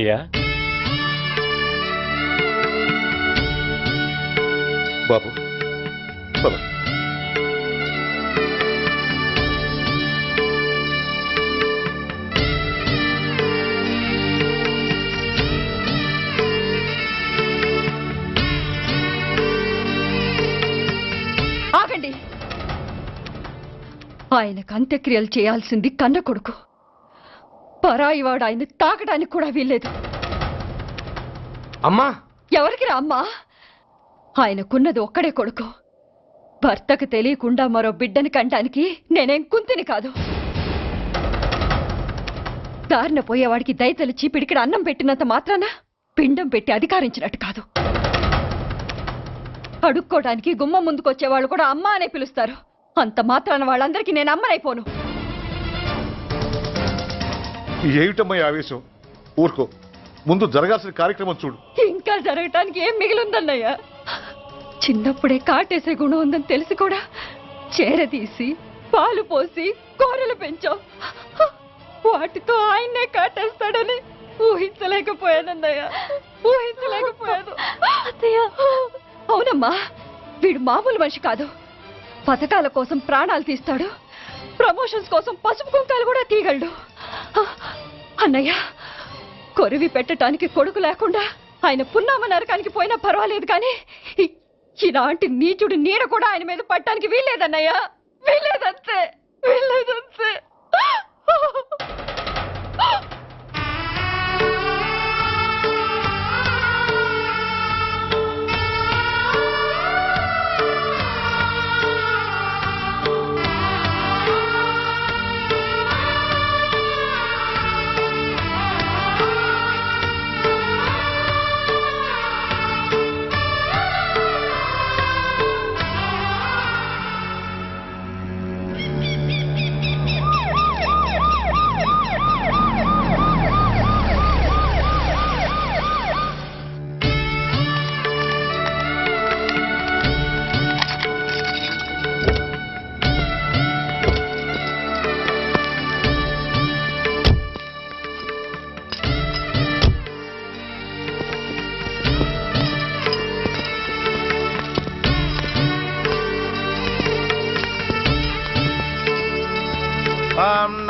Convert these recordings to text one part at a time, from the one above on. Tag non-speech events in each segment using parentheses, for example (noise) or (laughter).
అయ్యా. బాబు పద. ఆగండి. ఆయనకు అంత్యక్రియలు చేయాల్సింది కన్న కొడుకు. పరాయివాడు ఆయన తాకడానికి కూడా వీల్లేదు. అమ్మా! ఎవరికి రా అమ్మా? ఆయనకున్నది ఒక్కడే కొడుకు. భర్తకు తెలియకుండా మరో బిడ్డని కంటానికి నేనేం కుంతిని కాదు. దారిన పోయేవాడికి దయతలిచి పిడికిడ అన్నం పెట్టినంత మాత్రాన పిండం పెట్టి అధికారించినట్టు కాదు. అడుక్కోవడానికి గుమ్మం ముందుకొచ్చేవాళ్ళు కూడా అమ్మ అనే పిలుస్తారు. అంత మాత్రాన వాళ్ళందరికీ నేను అమ్మనైపోను. ఏమిటమ్మా ఈ ఆవేశం? ఊరుకో. ముందు జరగాల్సిన కార్యక్రమం చూడు. ఇంకా జరగటానికి ఏం మిగిలిందన్నయ్య? చిన్నప్పుడే కాటేసే గుణం ఉందని తెలిసి కూడా చేరదీసి పాలు పోసి కూరలు పెంచాం వాటితో ఆయన్నే కాటేస్తాడని ఊహించలేకపోయానన్నయ్య. ఊహించలేకపోయాను. అవునమ్మా వీడు మామూలు మనిషి కాదు. పథకాల కోసం ప్రాణాలు తీస్తాడు. ప్రమోషన్స్ కోసం పసుపు కుంకాలు కూడా తీయగలడు. అన్నయ్య కొరివి పెట్టడానికి కొడుకు లేకుండా ఆయన పున్నామ నరకానికి పోయినా పర్వాలేదు కానీ ఇలాంటి నీచుడు నీడ కూడా ఆయన మీద పట్టడానికి వీల్లేదన్నయ్యా. వీల్లేదంతే. వీల్లేదంతే.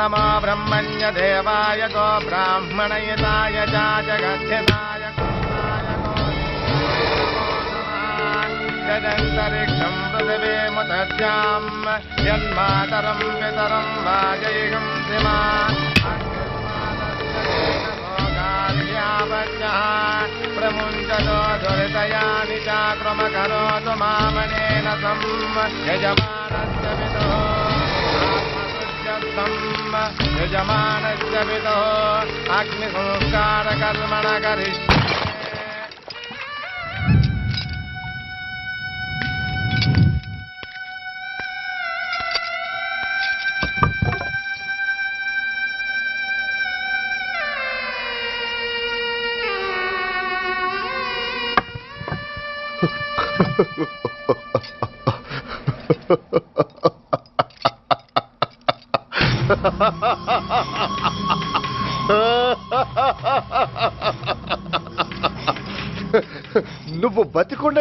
ॐ नमो ब्रह्मण्यदेवाय गो ब्राह्मणयताय च जगद्धिताय कुमाय यदन्तरिक्षं पृथिवीमुदस्यां यन्मातरं पितरं वाजयिगं सिमा प्रमुञ्चतो दुरितयानि चाक्रमकरोतु मामनेन सं यजमानस्य पितुः आत्मसुजस्तम् यजमानस्य पितुः अग्निसंस्कारकर्मण करिष्ये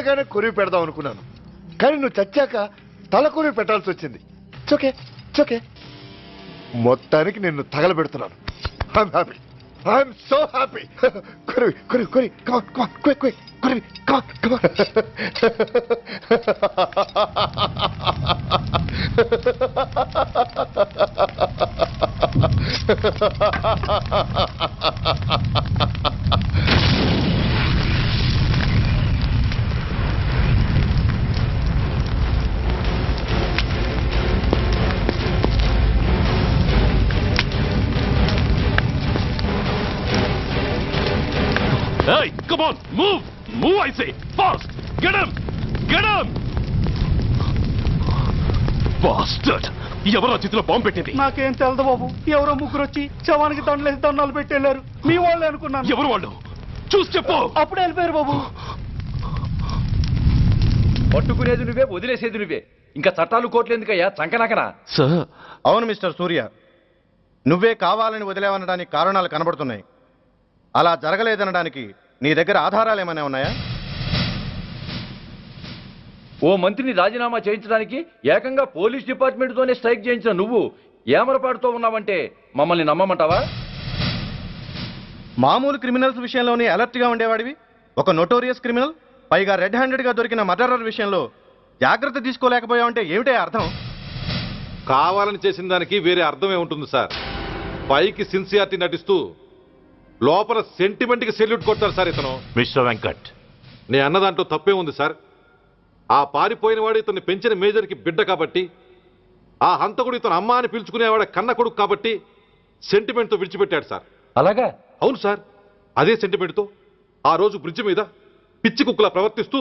బతికుండగానే కొరివి పెడదాం అనుకున్నాను. కానీ నువ్వు చచ్చాక తల కొరివి పెట్టాల్సి వచ్చింది. చోకే చోకే మొత్తానికి నిన్ను తగలబెడుతున్నాను. I'm happy I'm so happy కొరివి కొరివి కొరి come on come on quick quick Korivi come on come on Come on, move! Move, I say! Fast! Get him! Get him! Bastard! ఎవరు ఆ చేతిలో బాంబు పెట్టింది నాకేం తెలదు బాబు ఎవరో ముగ్గురు వచ్చి శవానికి దండలేసి దండాలు పెట్టి వెళ్ళారు మీ వాళ్ళే అనుకున్నాను ఎవరు వాళ్ళు చూసి చెప్పు అప్పుడే వెళ్ళిపోయారు బాబు పట్టుకునేది నువ్వే వదిలేసేది నువ్వే ఇంకా చట్టాలు కోట్లు ఎందుకయ్యా చంకనాకనా సార్ అవును మిస్టర్ సూర్య నువ్వే కావాలని వదిలేవనడానికి కారణాలు కనబడుతున్నాయి అలా జరగలేదనడానికి నీ దగ్గర ఆధారాలు ఏమైనా ఉన్నాయా? ఓ మంత్రిని రాజీనామా చేయించడానికి ఏకంగా పోలీస్ డిపార్ట్మెంట్తోనే స్ట్రైక్ చేయించిన నువ్వు ఏమరపాటుతో ఉన్నావంటే మమ్మల్ని నమ్మమంటావా? మామూలు క్రిమినల్స్ విషయంలోనే అలర్ట్గా ఉండేవాడివి. ఒక నోటోరియస్ క్రిమినల్ పైగా రెడ్ హ్యాండెడ్గా దొరికిన మర్డరర్ విషయంలో జాగ్రత్త తీసుకోలేకపోయావంటే ఏమిటే అర్థం? కావాలని చేసిన దానికి వేరే అర్థమే ఉంటుంది సార్? పైకి సిన్సియారిటీ నటిస్తూ లోపల సెంటిమెంట్కి సెల్యూట్ కొడతారు సార్ ఇతను. మిస్టర్ వెంకట్. నే అన్న దాంట్లో తప్పే ఉంది సార్. ఆ పారిపోయిన వాడు ఇతన్ని పెంచిన మేజర్కి బిడ్డ కాబట్టి ఆ హంతకుడు ఇతను అమ్మ అని పిలుచుకునేవాడు కన్న కొడుకు కాబట్టి సెంటిమెంట్తో విడిచిపెట్టాడు సార్. అలాగా? అవును సార్. అదే సెంటిమెంట్తో ఆ రోజు బ్రిడ్జ్ మీద పిచ్చి కుక్కలా ప్రవర్తిస్తూ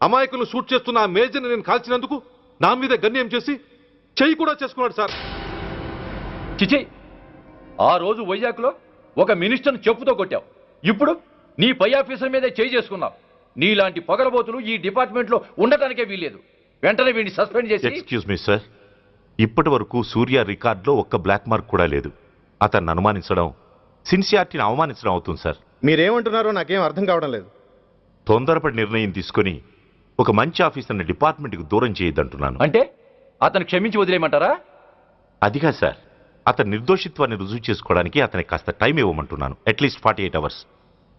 అమాయకులను షూట్ చేస్తున్న ఆ మేజర్ని నేను కాల్చినందుకు నా మీద గన్యం చేసి చెయ్యి కూడా చేసుకున్నాడు సార్. చిచి ఆ రోజు వైజాగ్లో ఒక మినిస్టర్ని చెప్పుతో కొట్టావు. ఇప్పుడు నీ పై ఆఫీసర్ మీదే చేయి చేసుకున్నావు. నీలాంటి పొగరబోతులు ఈ డిపార్ట్మెంట్లో ఉండటానికే వీల్లేదు. వెంటనే వీడిని సస్పెండ్ చేసి ఎక్స్క్యూజ్ మీ సార్. ఇప్పటి వరకు సూర్య రికార్డులో ఒక్క బ్లాక్ మార్క్ కూడా లేదు. అతన్ని అనుమానించడం సిన్సియారిటీని అవమానించడం అవుతుంది సార్. మీరేమంటున్నారో నాకేం అర్థం కావడం లేదు. తొందరపడి నిర్ణయం తీసుకొని ఒక మంచి ఆఫీసర్ని డిపార్ట్మెంట్కి దూరం చేయొద్దంటున్నాను. అంటే? అతను క్షమించి వదిలేయమంటారా? అదిగా సార్. అతని నిర్దోషిత్వాన్ని రుజువు చేసుకోవడానికి అతనికి కాస్త time ఇవ్వమంటున్నాను. At least forty eight hours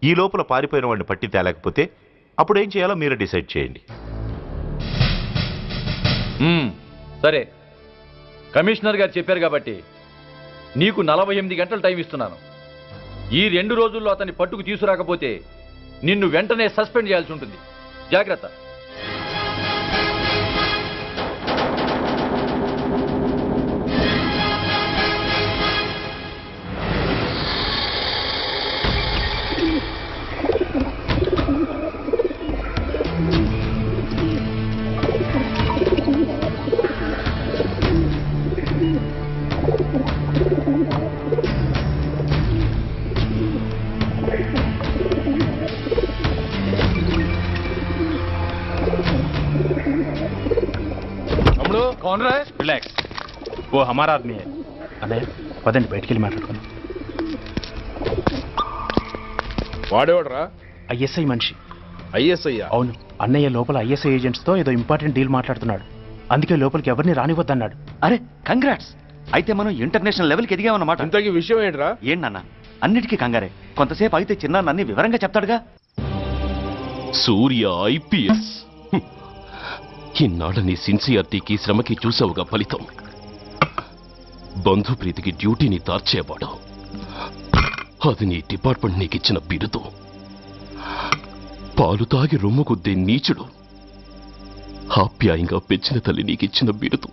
ఈ లోపల పారిపోయిన వాడిని పట్టి తేలేకపోతే అప్పుడు ఏం చేయాలో మీరే డిసైడ్ చేయండి. సరే. కమిషనర్ గారు చెప్పారు కాబట్టి నీకు నలభై ఎనిమిది గంటలు టైం ఇస్తున్నాను. ఈ రెండు రోజుల్లో అతన్ని పట్టుకు తీసుకురాకపోతే నిన్ను వెంటనే సస్పెండ్ చేయాల్సి ఉంటుంది. జాగ్రత్త. ఓ హమారా ఆద్మీ హై. అన్నయ్య పదండి బయటికి వెళ్ళి మాట్లాడుకుందాం. వాడేవాడరా? ఐఎస్ఐ మనిషి. ఐఎస్ఐ అవును అన్నయ్య లోపల ఐఎస్ఐ ఏజెంట్స్తో ఏదో ఇంపార్టెంట్ డీల్ మాట్లాడుతున్నాడు. అందుకే లోపలికి ఎవరిని రానివద్దన్నాడు అరే కంగ్రాట్స్! అయితే మనం ఇంటర్నేషనల్ లెవెల్కి ఎదిగామన్నమాట. ఇంతకీ విషయం ఏంట్రా? ఏంటన్న అన్నిటికీ కంగారే. కొంతసేపు అయితే చిన్న అన్ని వివరంగా చెప్తాడుగా? సూర్య ఐపీఎస్ ఇన్నాళ్ళ నీ సిన్సియారిటీకి శ్రమకి చూసావుగా ఫలితం. బంధుప్రీతికి డ్యూటీని తార్చేవాడు అది నీ డిపార్ట్మెంట్ నీకిచ్చిన బిరుదు. పాలు తాగి రొమ్ము కొద్దే నీచుడు. ఆప్యాయంగా పెంచిన తల్లి నీకిచ్చిన బిరుదు.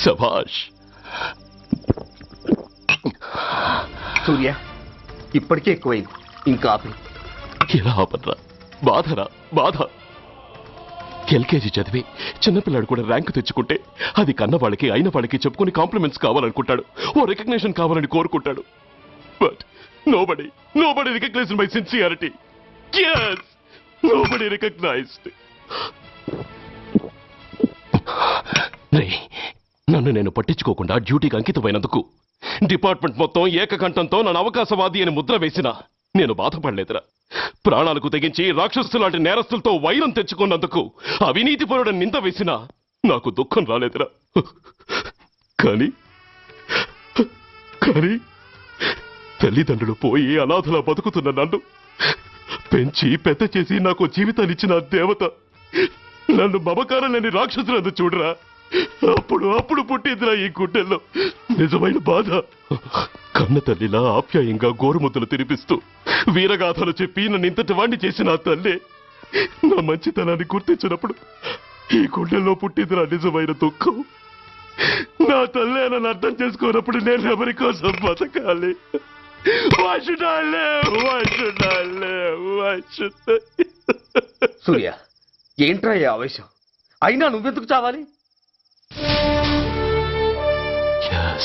సభాష్ సూర్య ఇప్పటికే ఎక్కువైంది. ఇంకా ఆపి. ఆపనరా. బాధరా బాధ. ఎల్కేజీ చదివి చిన్నపిల్లాడు కూడా ర్యాంకు తెచ్చుకుంటే అది కన్న వాళ్ళకి అయిన వాళ్ళకి చెప్పుకుని కాంప్లిమెంట్స్ కావాలనుకుంటాడు. ఓ రికగ్నేషన్ కావాలని కోరుకుంటాడు. But nobody nobody recognise my sincerity yes nobody recognised రే నన్ను నేను పట్టించుకోకుండా డ్యూటీకి అంకితమైనందుకు డిపార్ట్మెంట్ మొత్తం ఏకకంఠంతో నన్ను అవకాశవాది అని ముద్ర వేసినా నేను బాధపడలేదురా. ప్రాణాలకు తెగించి రాక్షసు లాంటి నేరస్తులతో వైరం తెచ్చుకున్నందుకు అవినీతి పరుడ నింద వేసినా నాకు దుఃఖం రాలేదురా. కానీ కానీ తల్లిదండ్రులు పోయి అనాథలా బతుకుతున్న నన్ను పెంచి పెద్ద చేసి నాకు జీవితాన్నిచ్చిన దేవత నన్ను మమకారం లేని రాక్షసులందు చూడరా. అప్పుడు అప్పుడు పుట్టిందిరా ఈ గుడ్డెల్లో. నిజమైన బాధ. కన్న తల్లిలా ఆప్యాయంగా గోరుముద్దలు తినిపిస్తూ వీరగాథలు చెప్పి నన్ను ఇంతటి వాణ్ణి చేసిన తల్లి తల్లే. నా మంచితనాన్ని గుర్తించినప్పుడు ఈ గుండెల్లో పుట్టిందిరా నిజమైన దుఃఖం. నా తల్లే నన్ను అర్థం చేసుకున్నప్పుడు నేను ఎవరి కోసం బతకాలి? సూర్య ఏంట్రా ఆవేశం? అయినా నువ్వెందుకు చావాలి? Yes,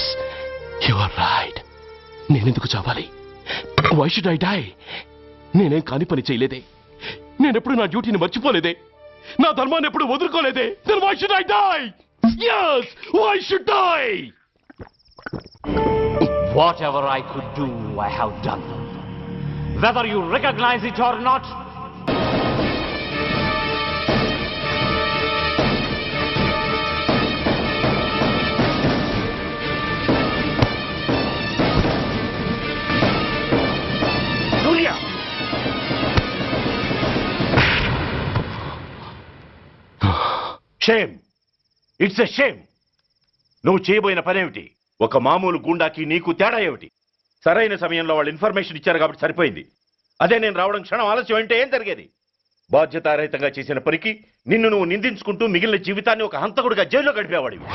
you are right. నేనెందుకు చావాలి వై షుడ్ ఐ డై నేనేం కాని పని చేయలేదే నేనెప్పుడు నా డ్యూటీని మర్చిపోలేదే నా ధర్మాన్ని ఎప్పుడు వదులుకోలేదే then why should I die yes why should I Whatever I could do, I have done. Whether you recognize it or not, shame it's a shame నువ్వు చేయబోయిన పనేమిటి? ఒక మామూలు గుండాకి నీకు తేడా ఏమిటి? సరైన సమయంలో వాళ్ళు ఇన్ఫర్మేషన్ ఇచ్చారు కాబట్టి సరిపోయింది. అదే నేను రావడం క్షణం ఆలస్యం అంటే ఏం జరిగేది? బాధ్యతారహితంగా చేసిన పనికి నిన్ను నువ్వు నిందించుకుంటూ మిగిలిన జీవితాన్ని ఒక హంతకుడిగా జైల్లో గడిపేవాడివి.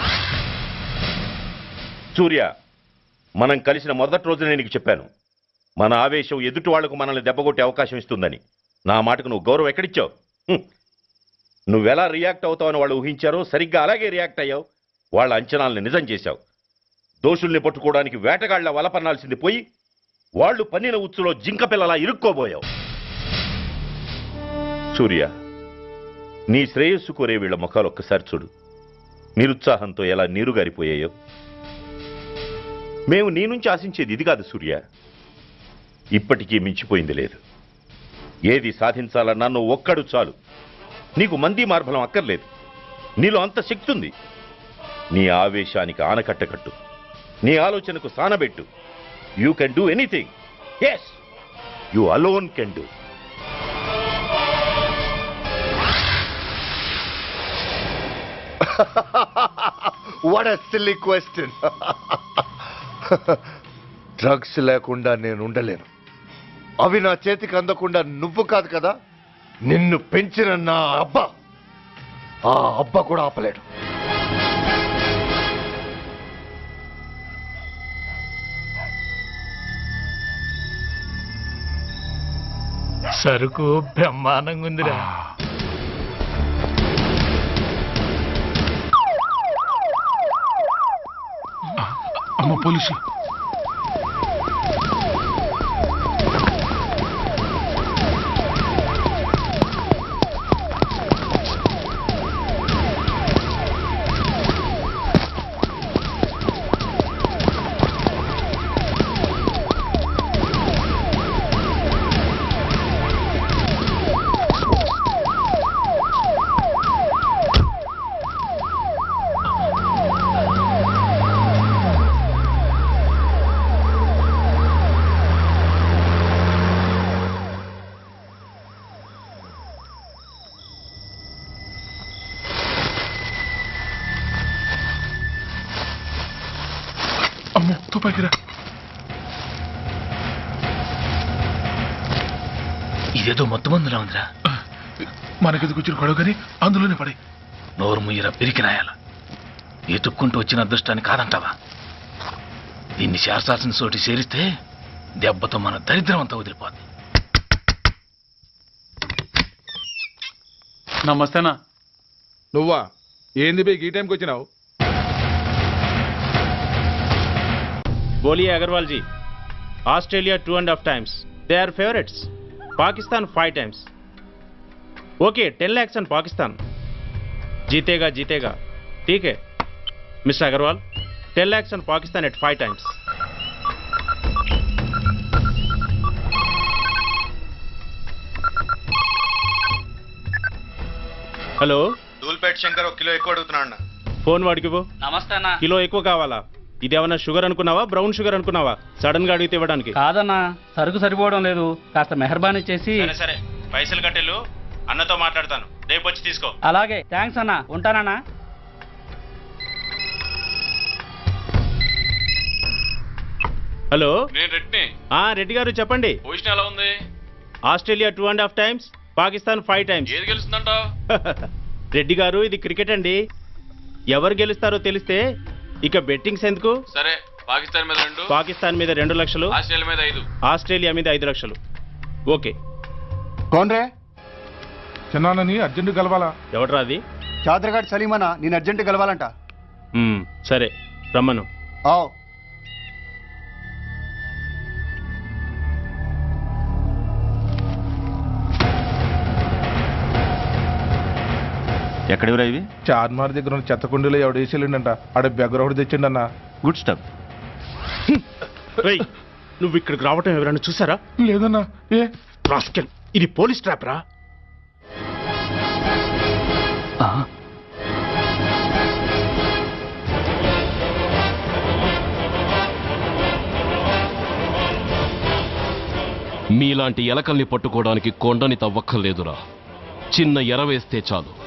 సూర్య మనం కలిసిన మొదటి రోజునే నీకు చెప్పాను. మన ఆవేశం ఎదుటి వాళ్ళకు మనల్ని దెబ్బగొట్టే అవకాశం ఇస్తుందని. నా మాటకు నువ్వు గౌరవం ఎక్కడిచ్చావు? నువ్వెలా రియాక్ట్ అవుతావని వాళ్ళు ఊహించారో సరిగ్గా అలాగే రియాక్ట్ అయ్యావు. వాళ్ళ అంచనాల్ని నిజం చేశావు. దోషుల్ని పట్టుకోవడానికి వేటగాళ్ళ వలపన్నాల్సింది పోయి వాళ్ళు పన్నిన ఉచ్చులో జింక పిల్లలా ఇరుక్కోబోయావు. సూర్య నీ శ్రేయస్సు కోరే వీళ్ళ ముఖాలు ఒక్కసారి చూడు. నిరుత్సాహంతో ఎలా నీరుగారిపోయాయో. మేము నీ నుంచి ఆశించేది ఇది కాదు సూర్య. ఇప్పటికీ మించిపోయింది లేదు. ఏది సాధించాలన్నా నువ్వు ఒక్కడు చాలు. నీకు మంది మార్బలం అక్కర్లేదు. నీలో అంత శక్తి ఉంది నీ ఆవేశానికి ఆనకట్టకట్టు. నీ ఆలోచనకు సానబెట్టు. You can do anything yes you alone can do what a silly question drugs లేకుండా నేను ఉండలేను. అవి నా చేతికి అందకుండా నువ్వు కాదు కదా? నిన్ను పెంచిన నా అబ్బా. ఆ అబ్బా కూడా ఆపలేడు. సరుకు బ్రహ్మాండంగా ఉందిరా. అమ్మ పోలీసు. తుపాకిరా ఇదేదో మొత్తం మందులా ఉందిరా. మనకెందుకు వచ్చిన గొడవ కానీ అందులోనే పడే. నోరు ముయ్యరా పిరికినాయాల ఎతుక్కుంటూ వచ్చిన అదృష్టాన్ని కాదంటావా? దీన్ని శాస్త్రాసిన చోటి చేరిస్తే దెబ్బతో మన దరిద్రం అంతా వదిలిపోద్ది. నమస్తేనా. నువ్వా? ఏంది బే ఈ టైంకి వచ్చినావు? Boliya Agarwal ji Australia two and half times. They are favourites Pakistan five times. Okay ten lakhs and Pakistan. జీతేగా జీతేగా. టీకే mister Agarwal ten lakhs and Pakistan at five times hello Dhoolpet Shankar ఒక కిలో ఎక్కువ అడుగుతున్నా phone వాడికి పో నమస్తే kilo ఎక్కువ కావాలా? ఇదేమన్నా షుగర్ అనుకున్నావా? బ్రౌన్ షుగర్ అనుకున్నావా? సడన్గా అడిగితే ఇవ్వడానికి. కాదన్నా సరుకు సరిపోవడం లేదు. కాస్త మెహర్బానీ చేసి సరే సరే. పైసలు కట్టెలు అన్నతో మాట్లాడతాను. రేపు వచ్చి తీసుకో. అలాగే. థ్యాంక్స్ అన్న. ఉంటానన్నా. హలో? నేను రెడ్ని ఆ రెడ్డి గారు చెప్పండి. పొజిషన్ ఎలా ఉంది? Australia two and half times Pakistan five times. ఏది గెలుస్తుందంటావు? (laughs) రెడ్డి గారు ఇది క్రికెట్ అండి. ఎవరు గెలుస్తారో తెలిస్తే ఇక బెట్టింగ్స్ ఎందుకు? సరే పాకిస్తాన్ మీద రెండు. పాకిస్తాన్ మీద రెండు లక్షలు. ఆస్ట్రేలియా మీద ఐదు. ఆస్ట్రేలియా మీద ఐదు లక్షలు. ఓకే. కోన్రే చిన్నాన్నని అర్జెంట్ కలవాలా? ఎవడ్రా అది? చాదరగాడి సలీమన్న నేను అర్జెంట్ కలవాలంట. సరే రమ్మను. ఆవ్. ఎక్కడివిరా ఇవి చార్మార్ దగ్గర ఉన్న చెత్త కుండీలో ఎవడు వేసేళ్ళంట ఆడ బెగ్గర ఒకటి తెచ్చిండన్న గుడ్ స్టఫ్ రేయ్ నువ్వు ఇక్కడికి రావటం ఎవరైనా చూసారా? లేదన్నా. ఏ? రాస్కెల్ ఇది పోలీస్ ట్రాప్ రా. మీలాంటి ఎలకల్ని పట్టుకోవడానికి కొండని తవ్వక్కర్లేదురా. చిన్న ఎర వేస్తే చాలు.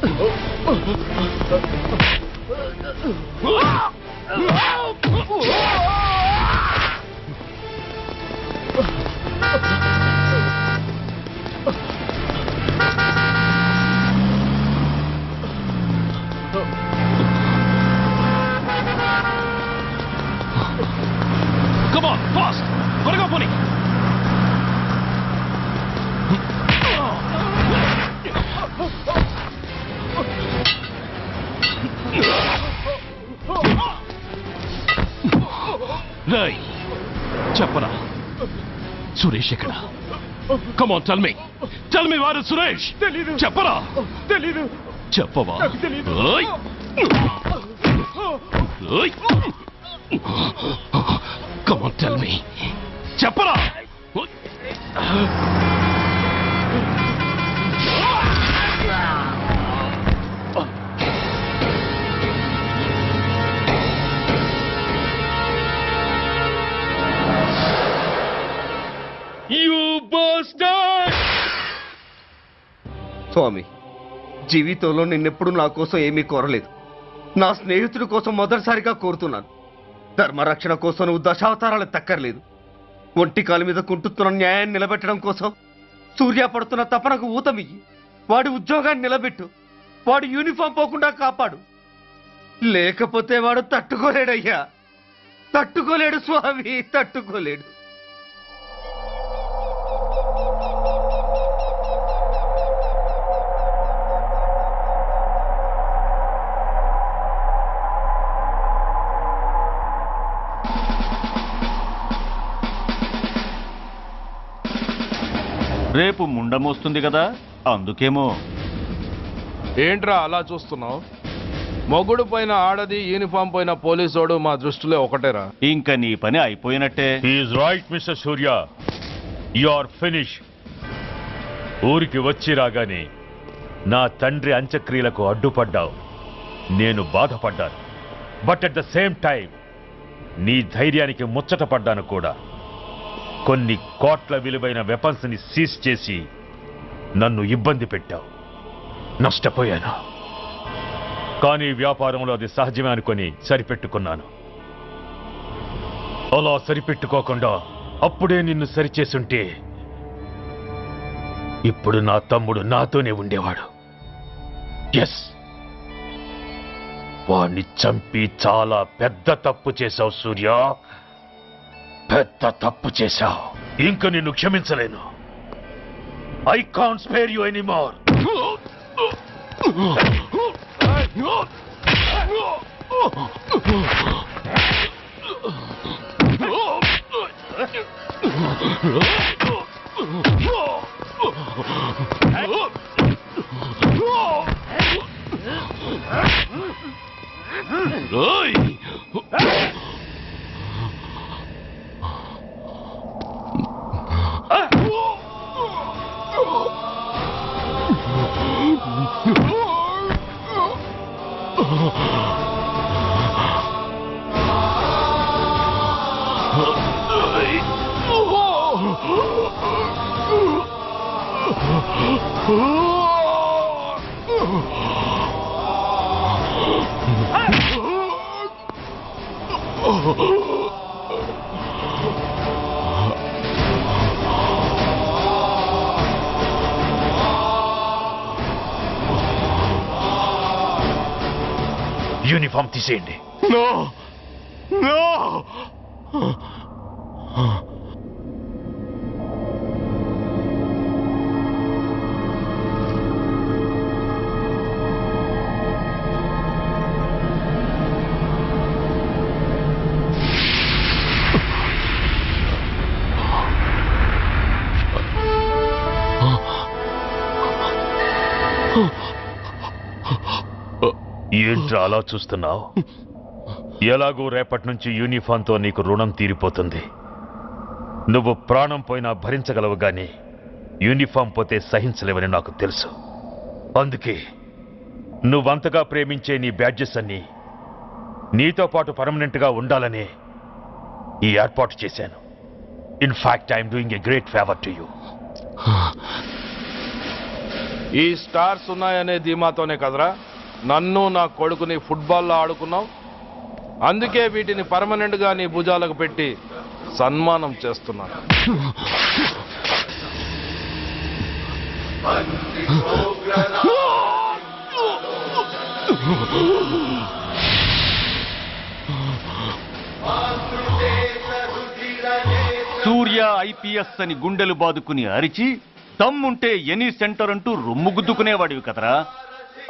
呃呃呃呃呃呃呃 రేయ్ చెప్పరా? సురేష్ ఎక్కడ? Come on tell me tell me వారు సురేష్. తెలీదు. చెప్పరా? తెలీదు. చెప్పవా? ఓయ్ ఓయ్ కమాన్ టెల్ మీ చెప్పరా? యూ బస్టర్ స్వామి జీవితంలో నిన్నెప్పుడు నా కోసం ఏమీ కోరలేదు. నా స్నేహితుడి కోసం మొదటిసారిగా కోరుతున్నాను. ధర్మరక్షణ కోసం నువ్వు దశావతారాలు తక్కర్లేదు. ఒంటి కాలు మీద కుంటుతున్న న్యాయాన్ని నిలబెట్టడం కోసం సూర్య పడుతున్న తపనకు ఊతమియ్యి. వాడి ఉద్యోగాన్ని నిలబెట్టు. వాడు యూనిఫామ్ పోకుండా కాపాడు. లేకపోతే వాడు తట్టుకోలేడయ్యా. తట్టుకోలేడు స్వామి తట్టుకోలేడు. రేపు ముండమొస్తుంది కదా అందుకేమో. ఏంట్రా అలా చూస్తున్నావు? మొగుడు పైన ఆడది యూనిఫామ్ పైన పోలీసోడు మా దృష్టిలో ఒకటేరా. ఇంకా నీ పని అయిపోయినట్టే. Is right mister Surya you are finish ఊరికి వచ్చి రాగానే నా తండ్రి అంత్యక్రియలకు అడ్డుపడ్డావు. నేను బాధపడ్డాను. But at the same time నీ ధైర్యానికి ముచ్చటపడ్డాను కూడా. కొన్ని కోట్ల విలువైన వెపన్స్ని సీజ్ చేసి నన్ను ఇబ్బంది పెట్టావు. నష్టపోయాను. కానీ వ్యాపారంలో అది సహజమే అనుకొని సరిపెట్టుకున్నాను. అలా సరిపెట్టుకోకుండా అప్పుడే నిన్ను సరిచేసుంటే ఇప్పుడు నా తమ్ముడు నాతోనే ఉండేవాడు. ఎస్ వాణ్ణి చంపి చాలా పెద్ద తప్పు చేశావు సూర్య. పెద్ద తప్పు చేశావు. ఇంక నిన్ను క్షమించలేను. I can't spare you anymore Oi! Uniform తీసేయండి. నో! నో! ఏంట్రా అలా చూస్తున్నావు? ఎలాగూ రేపటి నుంచి యూనిఫామ్తో నీకు రుణం తీరిపోతుంది. నువ్వు ప్రాణం పోయినా భరించగలవు కానీ యూనిఫామ్ పోతే సహించలేవని నాకు తెలుసు. అందుకే నువ్వంతగా ప్రేమించే నీ బ్యాడ్జెస్ అన్ని నీతో పాటు పర్మనెంట్గా ఉండాలని ఈ ఏర్పాటు చేశాను. In fact I'm doing a great favour to you. ఈ స్టార్స్ ఉన్నాయనే ధీమాతోనే కదరా? నన్ను నా కొడుకుని ఫుట్బాల్లో ఆడుకున్నావు. అందుకే వీటిని పర్మనెంట్గా నీ భుజాలకు పెట్టి సన్మానం చేస్తున్నాను. సూర్య ఐపీఎస్ అని గుండెలు బాదుకుని అరిచి దమ్ముంటే ఎనీ సెంటర్ అంటూ రొమ్ము గుద్దుకునేవాడివి కదరా.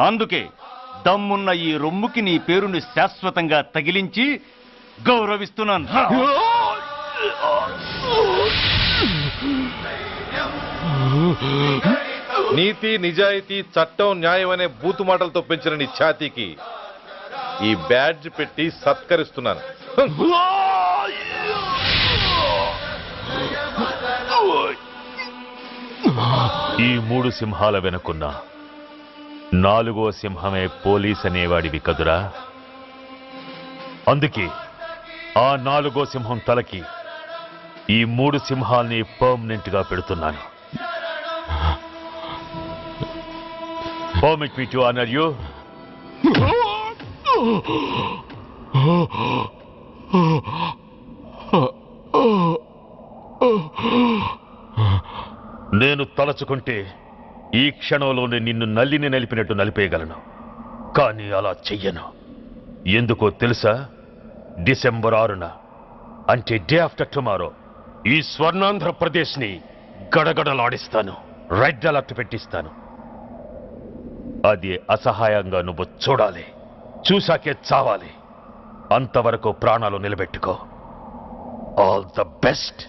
అందుకే దమ్మున్న ఈ రొమ్ముకి నీ పేరుని శాశ్వతంగా తగిలించి గౌరవిస్తున్నాను. నీతి నిజాయితీ చట్టం న్యాయం అనే బూతు మాటలతో పెంచిన నీ ఛాతీకి ఈ బ్యాడ్జ్ పెట్టి సత్కరిస్తున్నాను. ఈ మూడు సింహాల వెనుకున్న నాలుగో సింహమే పోలీస్ అనేవాడివి కదురా. అందుకే ఆ నాలుగో సింహం తలకి ఈ మూడు సింహాల్ని పర్మనెంట్గా పెడుతున్నాను. Permit me to honour you నేను తలచుకుంటే ఈ క్షణంలోనే నిన్ను నల్లిని నలిపినట్టు నలిపేయగలను. కానీ అలా చెయ్యను. ఎందుకో తెలుసా? డిసెంబర్ ఆరున అంటే డే ఆఫ్టర్ టుమారో ఈ స్వర్ణాంధ్రప్రదేశ్ని గడగడలాడిస్తాను. రెడ్ అలర్ట్ పెట్టిస్తాను. అది అసహాయంగా నువ్వు చూడాలి. చూశాకే చావాలి. అంతవరకు ప్రాణాలు నిలబెట్టుకో. All the best